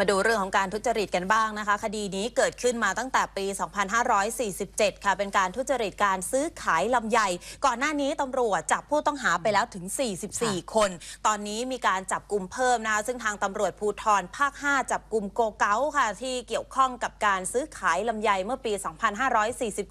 มาดูเรื่องของการทุจริตกันบ้างนะคะ คดีนี้เกิดขึ้นมาตั้งแต่ปี 2547 ค่ะ เป็นการทุจริตการซื้อขายลำไย ก่อนหน้านี้ตำรวจจับผู้ต้องหาไปแล้วถึง 44 คน ตอนนี้มีการจับกลุ่มเพิ่มนะคะซึ่งทางตำรวจภูธรภาค 5 จับกลุ่มโกเก้าค่ะ ที่เกี่ยวข้องกับการซื้อขายลำไยเมื่อปี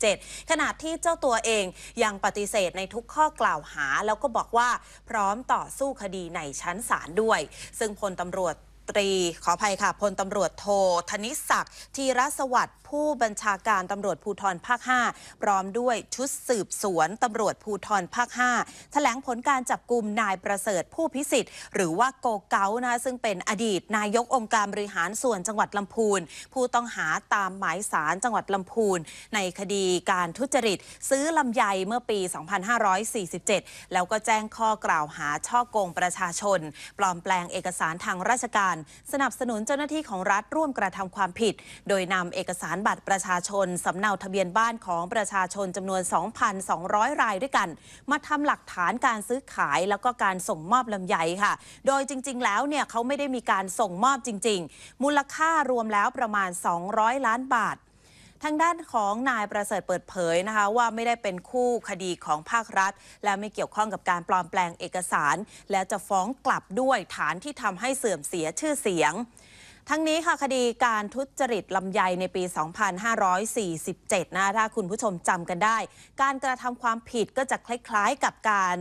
2547 ขณะที่เจ้าตัวเองยังปฏิเสธในทุกข้อกล่าวหา แล้วก็บอกว่าพร้อมต่อสู้คดีในชั้นศาลด้วย ซึ่งพลตำรวจ ตรี ขออภัยค่ะพลตำรวจโทธนิศักดิ์ธีรสวัสดิ์ผู้บัญชาการตำรวจภูธรภาค 5 พร้อมด้วยชุดสืบสวนตำรวจภูธรภาค 5 แถลงผลการจับกลุ่มนายประเสริฐผู้พิสิทธิ์ หรือว่าโกเกานะคะซึ่งเป็นอดีตนายกองค์การบริหารส่วนจังหวัดลำพูน ผู้ต้องหาตามหมายสารจังหวัดลำพูน ในคดีการทุจริต ซื้อลำไยเมื่อปี 2547 แล้วก็แจ้งข้อกล่าวหาช่อโกงประชาชน ปลอมแปลงเอกสารทางราชการสนับสนุนเจ้าหน้าที่ของรัฐร่วมกระทำความผิด โดยนำเอกสารบัตรประชาชนสำเนาทะเบียนบ้านของประชาชนจำนวน 2,200 รายด้วยกัน มาทำหลักฐานการซื้อขายแล้วก็การส่งมอบลำไยค่ะ โดยจริง ๆ แล้วเนี่ยเขาไม่ได้มีการส่งมอบจริง ๆ มูลค่ารวมแล้วประมาณ 200 ล้านบาท ทางด้านของนายประเสริฐเปิดเผยนะคะว่าไม่ได้เป็นคู่คดีของภาครัฐ และไม่เกี่ยวข้องกับการปลอมแปลงเอกสาร และจะฟ้องกลับด้วยฐานที่ทำให้เสื่อมเสียชื่อเสียงทั้งนี้ค่ะคดีการทุจริตลำไยในปี 2547 นะถ้าคุณผู้ชมจำกันได้ การกระทำความผิดก็จะคล้ายๆกับการ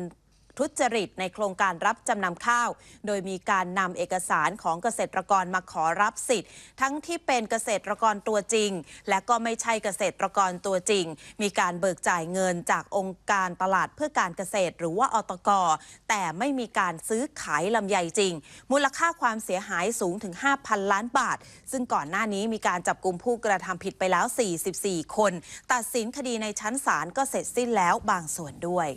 ทุจริตในโครงการรับจำนำข้าว โดยมีการนำเอกสารของเกษตรกรมาขอรับสิทธิ์ ทั้งที่เป็นเกษตรกรตัวจริง และก็ไม่ใช่เกษตรกรตัวจริง มีการเบิกจ่ายเงินจากองค์การตลาดเพื่อการเกษตร หรือว่าอตก แต่ไม่มีการซื้อขายลำไยจริง มูลค่าความเสียหายสูงถึง 5,000 ล้านบาท ซึ่งก่อนหน้านี้มีการจับกลุ่มผู้กระทำผิดไปแล้ว 44 คน ตัดสินคดีในชั้นศาลก็เสร็จสิ้นแล้วบางส่วนด้วย